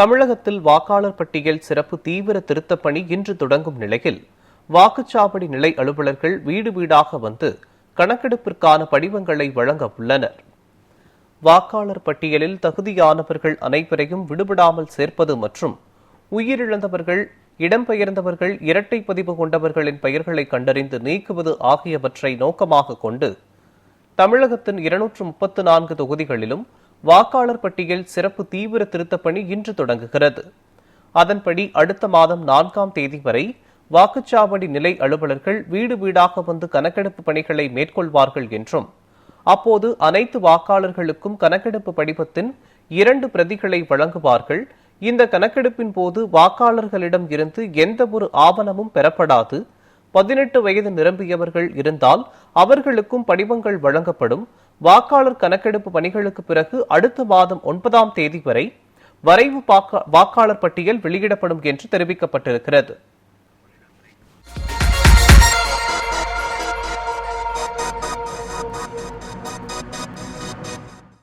தமிழகத்தில் வாக்காளர் பட்டியல் சிறப்பு தீவிர திருத்தப் பணி இன்று தொடங்கும் நிலையில் வாக்குச்சாவடி நிலை அலுவலர்கள் வீடு வீடாக வந்து கணக்கெடுப்பிற்கான படிவங்களை வழங்க உள்ளனர். வாக்காளர் பட்டியலில் தகுதியானவர்கள் அனைவரையும் விடுபடாமல் சேர்ப்பது மற்றும் உயிரிழந்தவர்கள் இடம்பெயர்ந்தவர்கள் இரட்டை பதிவு கொண்டவர்களின் பெயர்களை கண்டறிந்து நீக்குவது ஆகியவற்றை நோக்கமாக கொண்டு தமிழகத்தின் இருநூற்று முப்பத்து நான்கு தொகுதிகளிலும் வாக்காளர் பட்டியல் சிறப்பு தீவிர திருத்தப் பணி இன்று தொடங்குகிறது. அதன்படி அடுத்த மாதம் நான்காம் தேதி வரை வாக்குச்சாவடி நிலை அலுவலர்கள் வீடு வீடாக வந்து கணக்கெடுப்பு பணிகளை மேற்கொள்வார்கள் என்றும் அப்போது அனைத்து வாக்காளர்களுக்கும் கணக்கெடுப்பு படிவத்தின் இரண்டு பிரதிகளை வழங்குவார்கள். இந்த கணக்கெடுப்பின் போது வாக்காளர்களிடம் இருந்து எந்த ஒரு ஆவணமும் பெறப்படாது. பதினெட்டு வயது நிரம்பியவர்கள் இருந்தால் அவர்களுக்கும் படிவங்கள் வழங்கப்படும். வாக்காளர் கணக்கெடுப்பு பணிகளுக்கு பிறகு அடுத்த மாதம் ஒன்பதாம் தேதி வரை வரைவு வாக்காளர் பட்டியல் வெளியிடப்படும் என்று தெரிவிக்கப்பட்டிருக்கிறது.